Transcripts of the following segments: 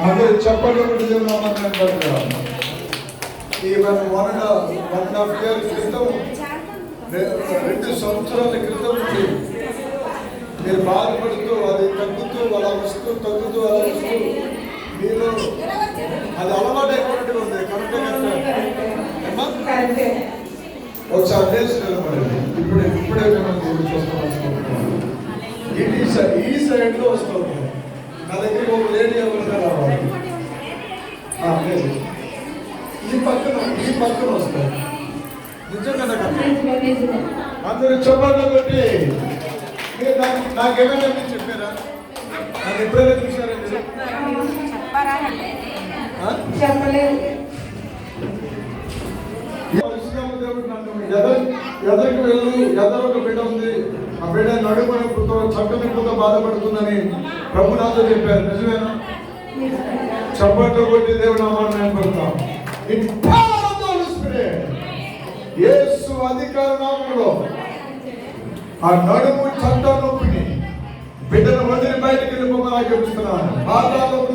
అందరూ చెప్పండి ఒకటి దేవునామని ఈ one one and one and half year క్రితం రెండు సంవత్సరాల క్రితం నుండి మీరు బాధపడుతూ అది తగ్గుతూ అలా వస్తూ తగ్గుతూ అలా వస్తూ మీలో అది అలవాటు అయిపోయినట్టు ఉంది. కరెక్ట్ కరెక్టే. ఒకసారి లేచి నిలబడండి నా దగ్గరికి ఒక లేడీ ఎవరైనా రావాలి. లేదు. ఈ పక్కన ఈ పక్కన వస్తాయి. నిజంగా నాకు అందరూ చెప్పాలి కాబట్టి మీరు నాకు నాకేమైనా మీరు చెప్పారా? నాకు ఎప్పుడైనా చూసారా మీరు? చెప్పలేదు ఎదరికి వెళ్ళు ఎదరొక బిడ్డ ఉంది. బిడ్డ నడుమనప్పుతో చక్కనిప్పుతో బాధపడుతుందని ప్రభునాథ చెప్పారు. నిజమేనా? చప్పట్లు కొట్టి దేవుడు అమ్మాన్ని నేను పడతాం యేసు అధికార నామంలో ఆ నడుము చట్ట నొప్పిని బిడ్డను వదిలి బయటికి వెళ్ళిపోమని చెప్తున్నాను పాతాలోకి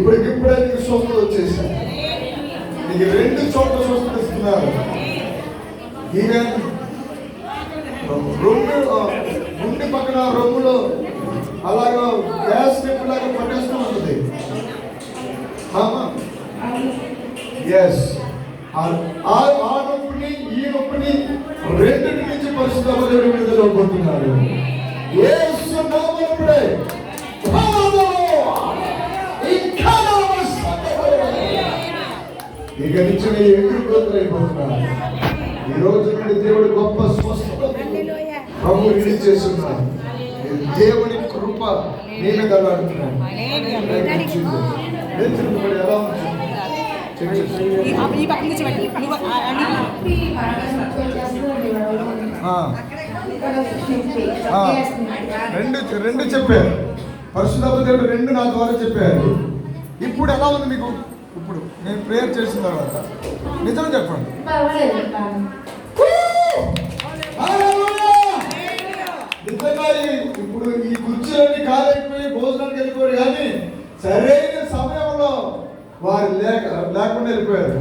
ఇప్పటికిప్పుడే నీకు స్వస్థత వచ్చేసాయి నీకు రెండు చోట్ల స్వస్థత ఇస్తున్నారు. ఈవెన్ రొమ్ము గుండె పక్కన రొమ్ములో అలాగా గ్యాస్ స్టెప్ లాగా పట్టేస్తూ ఉంటుంది ఎస్ ఆ ఆ నొప్పిని ఈ నొప్పిని రెండింటి నుంచి పరిశుద్ధ దేవుడు విడుదల పొందుతున్నారు ఏ నామముపై ఇక నుంచి నీ ఎదురు ఈ రోజు నుండి దేవుడు గొప్ప స్వస్థత ప్రభు రిలీజ్ చేస్తున్నారు దేవుని కృప నేను చెప్పబడి ఎలా రెండు రెండు చెప్పారు పరిశుద్ధ దేవుడు రెండు నా ద్వారా చెప్పారు ఇప్పుడు ఎలా ఉంది మీకు ఇప్పుడు నేను ప్రేయర్ చేసిన తర్వాత నిజం చెప్పండి! నిజంగా ఇప్పుడు ఈ కుర్చీలన్నీ కాలైపోయి భోజనానికి వెళ్ళిపోయారు కానీ సరైన సమయంలో వారు లేక లేకుండా వెళ్ళిపోయారు.